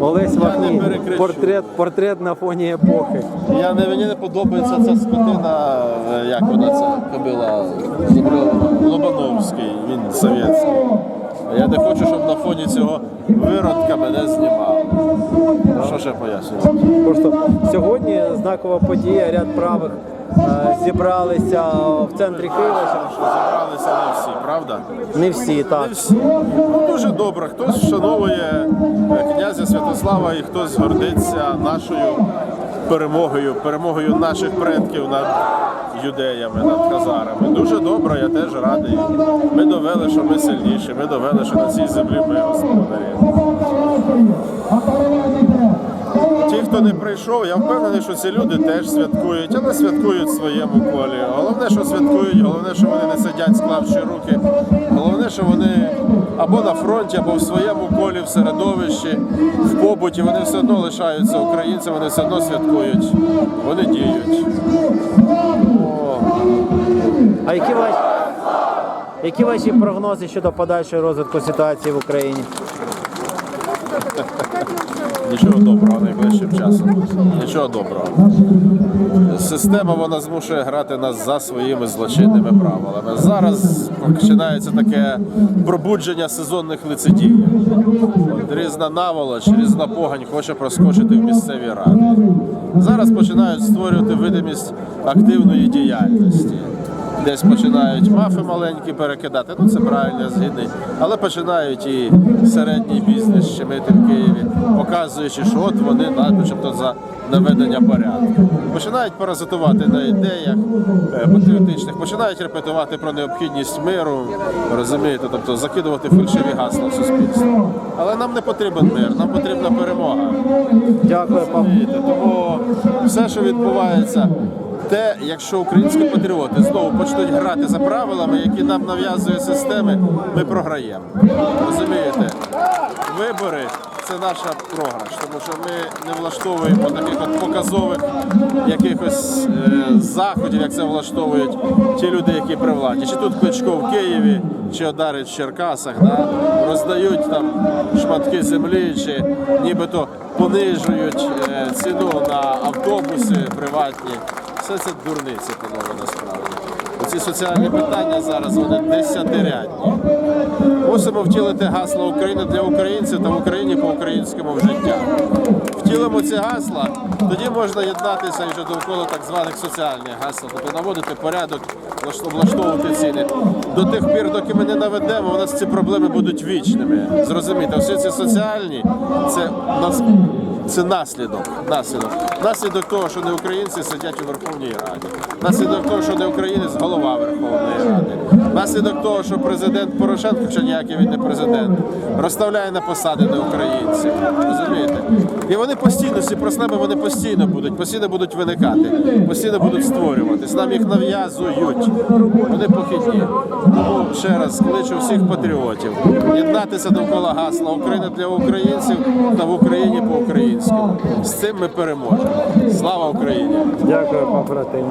Олесь перекричу. Портрет, портрет на фоні епохи. Я не, мені не подобається ця скотина, е, як вона ця кобила Лобановський, він совєтський. Я не хочу, щоб на фоні цього виродка мене знімали. Що ще пояснювати? Просто сьогодні знакова подія, ряд правих е, зібралися в центрі Києва. Що зібралися не всі, правда? Не всі, так. Не всі. Ну, дуже добре. Хтось вшановує е, князя Святослава і хтось гордиться нашою перемогою, перемогою наших предків над юдеями, над хазарами. Дуже добре, я теж радий. Ми довели, що ми сильніші, ми довели, що на цій землі ми господарі. Ті, хто не прийшов, я впевнений, що ці люди теж святкують, але святкують в своєму колі. Головне, що святкують, головне, що вони не сидять, склавши руки. Головне, що вони або на фронті, або в своєму колі, в середовищі, в побуті, вони все одно лишаються українцями, вони все одно святкують, вони діють. А які ваші, які ваші прогнози щодо подальшого розвитку ситуації в Україні? Нічого доброго найближчим часом. Нічого доброго. Система вона змушує грати нас за своїми злочинними правилами. Зараз починається таке пробудження сезонних лицедіїв. Різна наволоч, різна погань хоче проскочити в місцеві ради. Зараз починають створювати видимість активної діяльності. Десь починають мафи маленькі перекидати, ну це правильно, згідний. Але починають і середній бізнес щемити в Києві, показуючи, що от вони начебто за наведення порядку. Починають паразитувати на ідеях е, патріотичних, починають репетувати про необхідність миру, розумієте, тобто закидувати фальшиві гасла в суспільство. Але нам не потрібен мир, нам потрібна перемога. Дякую, пан. Тому все, що відбувається, те, якщо українські патріоти знову почнуть грати за правилами, які нам нав'язує системи, ми програємо. Розумієте? Вибори це наша програш, тому що ми не влаштовуємо таких от показових якихось е, заходів, як це влаштовують ті люди, які при владі. Чи тут Кличко в Києві, чи Одарич в Черкасах, да? роздають там шматки землі, чи нібито понижують е, ціну на автобуси приватні. Все це дурниці, панове, насправді. Оці соціальні питання зараз вони десятирядні. Мусимо втілити гасло України для українців та в Україні по українському в життя. Втілимо ці гасла, тоді можна єднатися вже довкола так званих соціальних гасел, тобто наводити порядок, влаштовувати ціни. До тих пір, доки ми не наведемо, у нас ці проблеми будуть вічними. Зрозумійте, всі ці соціальні це нас. Це наслідок, наслідок. Наслідок того, що не українці сидять у Верховній Раді. Наслідок того, що не українець голова Верховної Ради. Наслідок того, що президент Порошенко, хоча ніякий він не президент, розставляє на посади не українців. І вони постійно, ці проблеми вони постійно будуть, постійно будуть виникати, постійно будуть створюватись. Нам їх нав'язують. Вони похідні. Тому ще раз кличу всіх патріотів єднатися довкола гасла Україна для українців та в Україні по українськи З цим ми переможемо. Слава Україні! Дякую, побратим.